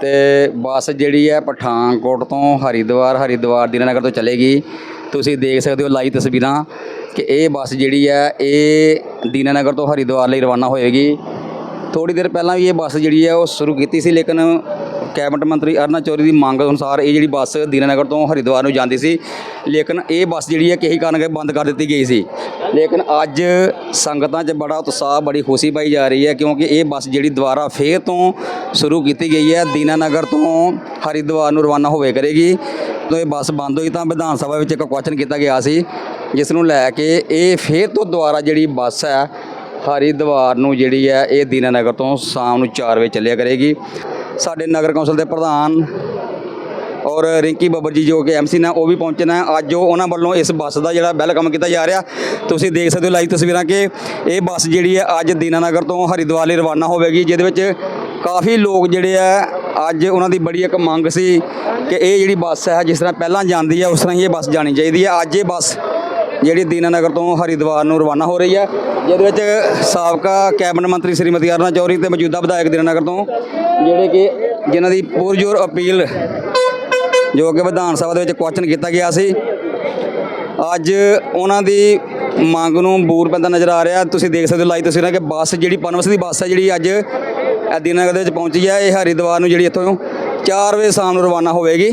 ਤੇ ਬੱਸ ਜਿਹੜੀ ਹੈ ਪਠਾਨਕੋਟ ਤੋਂ ਹਰਿਦੁਆਰ ਹਰਿਦੁਆਰ ਦੀਨਾਨਗਰ ਤੋਂ ਚਲੇਗੀ। ਤੁਸੀਂ ਦੇਖ ਸਕਦੇ ਹੋ ਲਾਈਵ ਤਸਵੀਰਾਂ ਕਿ ਇਹ ਬੱਸ ਜਿਹੜੀ ਹੈ, ਇਹ ਦੀਨਾਨਗਰ ਤੋਂ ਹਰਿਦੁਆਰ ਲਈ ਰਵਾਨਾ ਹੋਏਗੀ। ਥੋੜੀ ਦੇਰ ਪਹਿਲਾਂ ਵੀ ਇਹ ਬੱਸ ਜਿਹੜੀ ਹੈ, ਉਹ ਸ਼ੁਰੂ ਕੀਤੀ ਸੀ, ਲੇਕਿਨ ਕੈਬਨਿਟ ਮੰਤਰੀ ਅਰਨਾ ਚੌਰੀ ਦੀ ਮੰਗ ਅਨੁਸਾਰ ਇਹ ਜਿਹੜੀ ਬੱਸ ਦੀਨਾਨਗਰ ਤੋਂ ਹਰਿਦੁਆਰ ਨੂੰ ਜਾਂਦੀ ਸੀ। ਲੇਕਿਨ ਇਹ ਬੱਸ ਜਿਹੜੀ ਹੈ ਕਿਸੇ ਕਾਰਨ ਕਰਕੇ ਬੰਦ ਕਰ ਦਿੱਤੀ ਗਈ ਸੀ? ਲੇਕਿਨ ਅੱਜ ਸੰਗਤਾਂ 'ਚ ਬੜਾ ਉਤਸ਼ਾਹ, ਬੜੀ ਖੁਸ਼ੀ ਪਾਈ ਜਾ ਰਹੀ ਹੈ ਕਿਉਂਕਿ ਇਹ ਬੱਸ ਜਿਹੜੀ ਦੁਬਾਰਾ ਫੇਰ ਤੋਂ ਸ਼ੁਰੂ ਕੀਤੀ ਗਈ ਹੈ। ਦੀਨਾਨਗਰ ਤੋਂ ਹਰਿਦੁਆਰ ਨੂੰ ਰਵਾਨਾ ਹੋਵੇ ਕਰੇਗੀ। ਜਦੋਂ ਇਹ ਬੱਸ ਬੰਦ ਹੋਈ ਤਾਂ ਵਿਧਾਨ ਸਭਾ ਵਿੱਚ ਇੱਕ ਕੁਐਸਚਨ ਕੀਤਾ ਗਿਆ ਸੀ, ਜਿਸ ਨੂੰ ਲੈ ਕੇ ਇਹ ਫੇਰ ਤੋਂ ਦੁਬਾਰਾ ਜਿਹੜੀ ਬੱਸ ਹੈ ਹਰਿਦੁਆਰ ਨੂੰ ਜਿਹੜੀ ਹੈ, ਇਹ ਦੀਨਾਨਗਰ ਤੋਂ ਸ਼ਾਮ ਨੂੰ 4 ਵਜੇ ਚੱਲਿਆ ਕਰੇਗੀ। ਸਾਡੇ ਨਗਰ ਕੌਂਸਲ ਦੇ ਪ੍ਰਧਾਨ ਔਰ ਰਿੰਕੀ ਬੱਬਰ ਜੀ ਜੋ ਕਿ ਐਮਸੀ ਨੇ, ਉਹ ਵੀ ਪਹੁੰਚਣਾ ਹੈ ਅੱਜ ਉਹ ਉਹਨਾਂ ਵੱਲੋਂ ਇਸ ਬੱਸ ਦਾ ਜਿਹੜਾ ਵੈਲਕਮ ਕੀਤਾ ਜਾ ਰਿਹਾ। ਤੁਸੀਂ ਦੇਖ ਸਕਦੇ ਹੋ ਲਾਈਵ ਤਸਵੀਰਾਂ ਕਿ ਇਹ ਬੱਸ ਜਿਹੜੀ ਹੈ ਅੱਜ ਦੀਨਾਨਗਰ ਤੋਂ ਹਰਿਦੁਆਰ ਲਈ ਰਵਾਨਾ ਹੋਵੇਗੀ, ਜਿਹਦੇ ਵਿੱਚ ਕਾਫੀ ਲੋਕ ਜਿਹੜੇ ਆ, ਅੱਜ ਉਹਨਾਂ ਦੀ ਬੜੀ ਇੱਕ ਮੰਗ ਸੀ ਕਿ ਇਹ ਜਿਹੜੀ ਬੱਸ ਹੈ, ਜਿਸ ਤਰ੍ਹਾਂ ਪਹਿਲਾਂ ਜਾਂਦੀ ਹੈ, ਉਸ ਤਰ੍ਹਾਂ ਹੀ ਇਹ ਬੱਸ ਜਾਣੀ ਚਾਹੀਦੀ ਹੈ। ਅੱਜ ਇਹ ਬੱਸ ਜਿਹੜੀ ਦੀਨਾਨਗਰ ਤੋਂ ਹਰਿਦੁਆਰ ਨੂੰ ਰਵਾਨਾ ਹੋ ਰਹੀ ਹੈ, ਜਿਹਦੇ ਵਿੱਚ ਸਾਬਕਾ ਕੈਬਨਿਟ ਮੰਤਰੀ ਸ੍ਰੀਮਤੀ ਅਰਨਾ ਚੌਰੀ ਤੇ ਮੌਜੂਦਾ ਵਿਧਾਇਕ ਦੀਨਾਨਗਰ ਤੋਂ, ਜਿਹੜੇ ਕਿ ਜਿਨ੍ਹਾਂ ਦੀ ਪੁਰਜੋਰ ਅਪੀਲ ਜੋ ਕਿ ਵਿਧਾਨ ਸਭਾ ਦੇ ਵਿੱਚ ਕੁਐਸਚਨ ਕੀਤਾ ਗਿਆ ਸੀ। ਅੱਜ ਉਹਨਾਂ ਦੀ ਮੰਗ ਨੂੰ ਬੂਰ ਪੈਂਦਾ ਨਜ਼ਰ ਆ ਰਿਹਾ। ਤੁਸੀਂ ਦੇਖ ਸਕਦੇ ਹੋ ਲਾਈਵ ਤਸਵੀਰਾਂ ਕਿ ਬੱਸ ਜਿਹੜੀ, ਪਨਵਸ ਦੀ ਬੱਸ ਹੈ ਜਿਹੜੀ ਅੱਜ ਇਹ ਦੀਨਾਨਗਰ ਦੇ ਵਿੱਚ ਪਹੁੰਚੀ ਹੈ। ਇਹ ਹਰਿਦੁਆਰ ਨੂੰ ਜਿਹੜੀ ਇੱਥੋਂ 4 ਵਜੇ ਸ਼ਾਮ ਨੂੰ ਰਵਾਨਾ ਹੋਵੇਗੀ।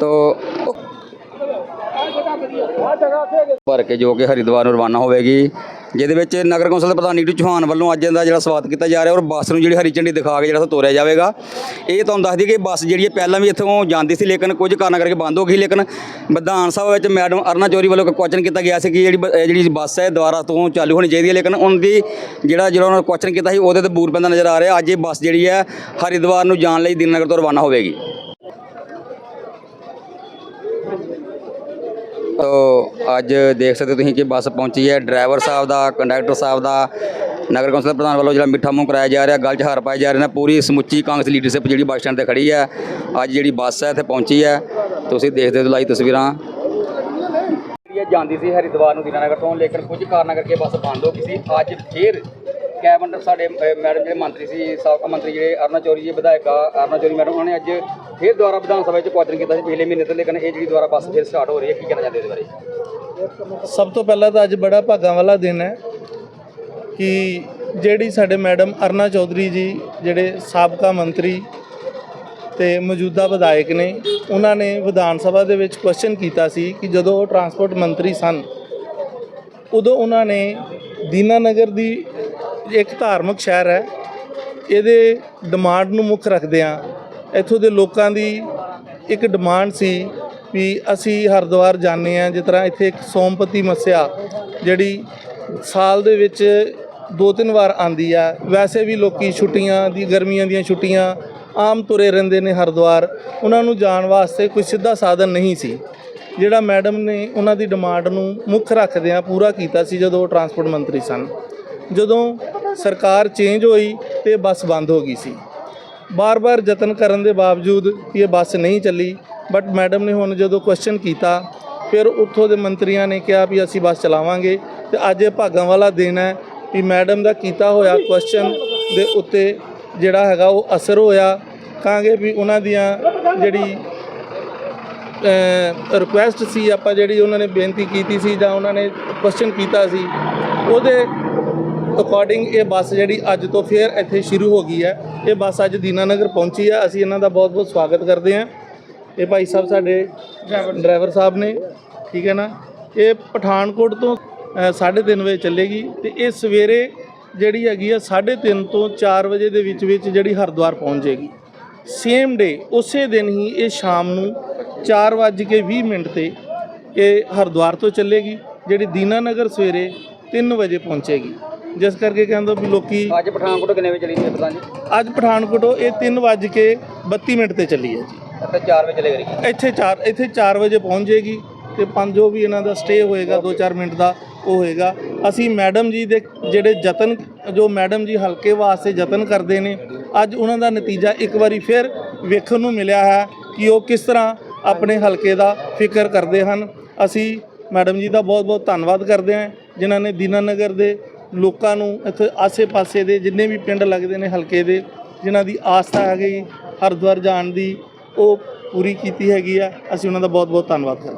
ਤੋ ਭਰ ਕੇ ਜੋ ਕਿ ਹਰਿਦੁਆਰ ਨੂੰ ਰਵਾਨਾ ਹੋਵੇਗੀ। ਜਿਹਦੇ ਵਿੱਚ ਨਗਰ ਕੌਂਸਲ ਦੇ ਪ੍ਰਧਾਨ ਨੀਟੂ ਚੌਹਾਨ ਵੱਲੋਂ ਅੱਜ ਦਾ ਜਿਹੜਾ ਸਵਾਗਤ ਕੀਤਾ ਜਾ ਰਿਹਾ ਔਰ ਬੱਸ ਨੂੰ ਜਿਹੜੀ ਹਰੀ ਝੰਡੀ ਦਿਖਾ ਕੇ ਜਿਹੜਾ ਤੋਰਿਆ ਜਾਵੇਗਾ। ਇਹ ਤੁਹਾਨੂੰ ਦੱਸ ਦਈਏ ਕਿ ਬੱਸ ਜਿਹੜੀ ਹੈ ਪਹਿਲਾਂ ਵੀ ਇੱਥੋਂ ਜਾਂਦੀ ਸੀ, ਲੇਕਿਨ ਕੁਝ ਕਾਰਨਾਂ ਕਰਕੇ ਬੰਦ ਹੋ ਗਈ। ਲੇਕਿਨ ਵਿਧਾਨ ਸਭਾ ਵਿੱਚ ਮੈਡਮ ਅਰਨਾ ਚੋਰੀ ਵੱਲੋਂ ਇੱਕ ਕੁਐਸਚਨ ਕੀਤਾ ਗਿਆ ਸੀ ਕਿ ਜਿਹੜੀ ਜਿਹੜੀ ਬੱਸ ਹੈ ਦੁਬਾਰਾ ਤੋਂ ਚਾਲੂ ਹੋਣੀ ਚਾਹੀਦੀ ਹੈ। ਲੇਕਿਨ ਉਹਨਾਂ ਦੀ ਜਿਹੜਾ ਜਿਹੜਾ ਉਹਨਾਂ ਨੇ ਕੁਐਸਚਨ ਕੀਤਾ ਸੀ, ਉਹਦੇ ਤੇ ਬੂਰ ਪੈਂਦਾ ਨਜ਼ਰ ਆ ਰਿਹਾ। ਅੱਜ ਇਹ ਬੱਸ ਜਿਹੜੀ ਹੈ ਹਰਿਦੁਆਰ ਨੂੰ ਜਾਣ ਲਈ ਦੀਨਨਗਰ ਤੋਂ ਰਵਾਨਾ ਹੋਵੇਗੀ। ਤੋ ਅੱਜ ਦੇਖ ਸਕਦੇ ਹੋ ਤੁਸੀਂ ਕਿ ਬੱਸ ਪਹੁੰਚੀ ਹੈ। ਡਰਾਈਵਰ ਸਾਹਿਬ ਦਾ, ਕੰਡਕਟਰ ਸਾਹਿਬ ਦਾ, ਨਗਰ ਕੌਂਸਲ ਦੇ ਪ੍ਰਧਾਨ ਵੱਲੋਂ ਜਿਹੜਾ ਮਿੱਠਾ ਮੂੰਹ ਕਰਾਇਆ ਜਾ ਰਿਹਾ, ਗੱਲ 'ਚ ਹਾਰ ਪਾਏ ਜਾ ਰਹੇ ਨੇ ਪੂਰੀ ਸਮੁੱਚੀ ਕਾਂਗਰਸ ਲੀਡਰਸ਼ਿਪ ਜਿਹੜੀ ਬੱਸ ਸਟੈਂਡ ਤੇ ਖੜੀ ਹੈ। ਅੱਜ ਜਿਹੜੀ ਬੱਸ ਹੈ, ਇੱਥੇ ਪਹੁੰਚੀ ਹੈ। ਤੁਸੀਂ ਦੇਖਦੇ ਹੋ ਲਾਈ ਤਸਵੀਰਾਂ। ਜਾਂਦੀ ਸੀ ਹਰਿਦੁਆਰ ਨੂੰ ਦੀਨਾਨਗਰ ਤੋਂ, ਲੇਕਿਨ ਕੁਝ ਕਾਰਨਾਂ ਕਰਕੇ ਬੱਸ ਬੰਦ ਹੋ ਗਈ ਸੀ। ਅੱਜ ਫੇਰ ਕੈਬਨਿਟ ਸਾਡੇ ਮੈਡਮ ਜਿਹੜੇ ਮੰਤਰੀ ਸੀ, ਸਾਬਕਾ ਮੰਤਰੀ ਜਿਹੜੇ ਅਰਨਾ ਚੌਰੀ ਜੀ, ਵਿਧਾਇਕ ਆ ਅਰਨਾ ਚੌਰੀ ਮੈਡਮ, ਉਹਨਾਂ ਨੇ ਅੱਜ ਫੇਰ ਦੁਬਾਰਾ ਵਿਧਾਨ ਸਭਾ ਵਿੱਚ ਕੁਐਸਚਨ ਕੀਤਾ ਸੀ ਪਿਛਲੇ ਮਹੀਨੇ ਤੋਂ, ਲੇਕਿਨ ਇਹ ਜਿਹੜੀ ਦੁਬਾਰਾ ਬੱਸ ਫੇਰ ਸਟਾਰਟ ਹੋ ਰਹੀ ਹੈ, ਕੀ ਕਹਿਣਾ ਚਾਹੁੰਦੇ ਇਹਦੇ ਬਾਰੇ? ਸਭ ਤੋਂ ਪਹਿਲਾਂ ਤਾਂ ਅੱਜ ਬੜਾ ਭਾਗਾਂ ਵਾਲਾ ਦਿਨ ਹੈ ਕਿ ਜਿਹੜੀ ਸਾਡੇ ਮੈਡਮ ਅਰਨਾ ਚੌਧਰੀ ਜੀ, ਜਿਹੜੇ ਸਾਬਕਾ ਮੰਤਰੀ ਤੇ ਮੌਜੂਦਾ ਵਿਧਾਇਕ ਨੇ, ਉਹਨਾਂ ਨੇ ਵਿਧਾਨ ਸਭਾ ਦੇ ਵਿੱਚ ਕੁਐਸਚਨ ਕੀਤਾ ਸੀ ਕਿ ਜਦੋਂ ਉਹ ਟਰਾਂਸਪੋਰਟ ਮੰਤਰੀ ਸਨ, ਉਦੋਂ ਉਹਨਾਂ ਨੇ ਦੀਨਾਨਗਰ ਦੀ ਇੱਕ ਧਾਰਮਿਕ ਸ਼ਹਿਰ ਹੈ, ਇਹਦੇ ਡਿਮਾਂਡ ਨੂੰ ਮੁੱਖ ਰੱਖਦਿਆਂ ਇੱਥੋਂ ਦੇ ਲੋਕਾਂ ਦੀ ਇੱਕ ਡਿਮਾਂਡ ਸੀ ਵੀ ਅਸੀਂ ਹਰਿਦੁਆਰ ਜਾਂਦੇ ਆ ਜਿਸ ਤਰ੍ਹਾਂ ਇੱਥੇ ਇੱਕ ਸੋਮਪਤੀ ਮੱਸਿਆ ਜਿਹੜੀ ਸਾਲ ਦੇ ਵਿੱਚ ਦੋ ਤਿੰਨ ਵਾਰ ਆਂਦੀ ਆ। ਵੈਸੇ ਵੀ ਲੋਕੀ ਛੁੱਟੀਆਂ ਦੀ, ਗਰਮੀਆਂ ਦੀਆਂ ਛੁੱਟੀਆਂ ਆਮ ਤੁਰੇ ਰਹਿੰਦੇ ਨੇ ਹਰਿਦੁਆਰ। ਉਹਨਾਂ ਨੂੰ ਜਾਣ ਵਾਸਤੇ ਕੋਈ ਸਿੱਧਾ ਸਾਧਨ ਨਹੀਂ ਸੀ। ਜਿਹੜਾ ਮੈਡਮ ਨੇ ਉਹਨਾਂ ਦੀ ਡਿਮਾਂਡ ਨੂੰ ਮੁੱਖ ਰੱਖਦਿਆਂ ਪੂਰਾ ਕੀਤਾ ਸੀ ਜਦੋਂ ਉਹ ਟਰਾਂਸਪੋਰਟ ਮੰਤਰੀ ਸਨ। ਜਦੋਂ ਸਰਕਾਰ ਚੇਂਜ ਹੋਈ ਤੇ ਬੱਸ ਬੰਦ ਹੋ ਗਈ ਸੀ। ਬਾਰ-ਬਾਰ ਯਤਨ ਕਰਨ ਦੇ ਬਾਵਜੂਦ ਕਿ ਇਹ ਬੱਸ ਨਹੀਂ ਚੱਲੀ। ਬਟ ਮੈਡਮ ਨੇ ਹੁਣ ਜਦੋਂ ਕੁਐਸਚਨ ਕੀਤਾ, ਫਿਰ ਉੱਥੋਂ ਦੇ ਮੰਤਰੀਆਂ ਨੇ ਕਿਹਾ ਵੀ ਅਸੀਂ ਬੱਸ ਚਲਾਵਾਂਗੇ। ਤੇ ਅੱਜ ਇਹ ਭਾਗਾਂ ਵਾਲਾ ਦਿਨ ਹੈ ਵੀ ਮੈਡਮ ਦਾ ਕੀਤਾ ਹੋਇਆ ਕੁਐਸਚਨ ਦੇ ਉੱਤੇ ਜਿਹੜਾ ਹੈਗਾ ਉਹ ਅਸਰ ਹੋਇਆ। ਕਹਾਂਗੇ ਵੀ ਉਹਨਾਂ ਦੀਆਂ ਜਿਹੜੀ ਰਿਕੁਐਸਟ ਸੀ, ਆਪਾਂ ਜਿਹੜੀ ਉਹਨਾਂ ਨੇ ਬੇਨਤੀ ਕੀਤੀ ਸੀ ਜਾਂ ਉਹਨਾਂ ਨੇ ਕੁਐਸਚਨ ਕੀਤਾ ਸੀ, ਉਹਦੇ ਅਕੋਰਡਿੰਗ ਇਹ ਬੱਸ ਜਿਹੜੀ ਅੱਜ ਤੋਂ ਫੇਰ ਇੱਥੇ ਸ਼ੁਰੂ ਹੋ ਗਈ ਹੈ। ਇਹ ਬੱਸ ਅੱਜ ਦੀਨਾਨਗਰ ਪਹੁੰਚੀ ਹੈ। ਅਸੀਂ ਇਹਨਾਂ ਦਾ ਬਹੁਤ-ਬਹੁਤ ਸਵਾਗਤ ਕਰਦੇ ਹਾਂ। ਇਹ ਭਾਈ ਸਾਹਿਬ ਸਾਡੇ ਡਰਾਈਵਰ। ਸਾਹਿਬ ਨੇ ਠੀਕ ਹੈ ਨਾ? ਇਹ ਪਠਾਨਕੋਟ ਤੋਂ 3:30 ਵਜੇ ਚੱਲੇਗੀ ਤੇ ਇਹ ਸਵੇਰੇ ਜਿਹੜੀ ਹੈਗੀ ਆ 3:30 ਤੋਂ 4 ਵਜੇ ਦੇ ਵਿੱਚ ਵਿੱਚ ਜਿਹੜੀ ਹਰਿਦੁਆਰ ਪਹੁੰਚ ਜਾਏਗੀ। ਸੇਮ ਡੇ ਉਸੇ ਦਿਨ ਹੀ ਇਹ ਸ਼ਾਮ ਨੂੰ 4:20 ਮਿੰਟ ਤੇ ਇਹ ਹਰਿਦੁਆਰ ਤੋਂ ਚੱਲੇਗੀ ਜਿਹੜੀ ਦੀਨਾਨਗਰ ਸਵੇਰੇ 3 ਵਜੇ ਪਹੁੰਚੇਗੀ। ਜਿਸ ਕਰਕੇ ਕਹਿੰਦਾ ਵੀ ਲੋਕੀ ਅੱਜ ਪਠਾਨਕੋਟ ਕਿੰਨੇ ਵਜੇ ਚੱਲੀ ਸੀ ਪ੍ਰਧਾਨ ਜੀ? ਅੱਜ ਪਠਾਨਕੋਟੋਂ ਇਹ 3:32 ਮਿੰਟ ਤੇ ਚੱਲੀ ਹੈ ਜੀ। ਇੱਥੇ 4 ਵਜੇ ਚੱਲੇ ਕਰੀ। ਇੱਥੇ 4 ਇੱਥੇ 4 ਵਜੇ ਪਹੁੰਚ ਜਾਏਗੀ ਤੇ ਪੰਜ ਜੋ ਵੀ ਇਹਨਾਂ ਦਾ ਸਟੇ ਹੋਏਗਾ 2-4 ਮਿੰਟ ਦਾ ਉਹ ਹੋਏਗਾ। ਅਸੀਂ ਮੈਡਮ ਜੀ ਦੇ ਜਿਹੜੇ ਯਤਨ ਜੋ ਮੈਡਮ ਜੀ ਹਲਕੇ ਵਾਸਤੇ ਯਤਨ ਕਰਦੇ ਨੇ ਅੱਜ ਉਹਨਾਂ ਦਾ ਨਤੀਜਾ ਇੱਕ ਵਾਰੀ ਫਿਰ ਵੇਖਣ ਨੂੰ ਮਿਲਿਆ ਹੈ ਕਿ ਉਹ ਕਿਸ ਤਰ੍ਹਾਂ ਆਪਣੇ ਹਲਕੇ ਦਾ ਫਿਕਰ ਕਰਦੇ ਹਨ। ਅਸੀਂ ਮੈਡਮ ਜੀ ਦਾ ਬਹੁਤ-ਬਹੁਤ ਧੰਨਵਾਦ ਕਰਦੇ ਹਾਂ ਜਿਨ੍ਹਾਂ ਨੇ ਦੀਨਾਨਗਰ ਦੇ ਲੋਕਾਂ ਨੂੰ ਇੱਥੇ ਆਸੇ-ਪਾਸੇ ਦੇ ਜਿੰਨੇ ਵੀ ਪਿੰਡ ਲੱਗਦੇ ਨੇ ਹਲਕੇ ਦੇ, ਜਿਨ੍ਹਾਂ ਦੀ ਆਸਥਾ ਹੈਗੀ ਹਰਿਦੁਆਰ ਜਾਣ ਦੀ ਉਹ ਪੂਰੀ ਕੀਤੀ ਹੈਗੀ ਆ। ਅਸੀਂ ਉਹਨਾਂ ਦਾ ਬਹੁਤ-ਬਹੁਤ ਧੰਨਵਾਦ ਕਰਦੇ ਹਾਂ।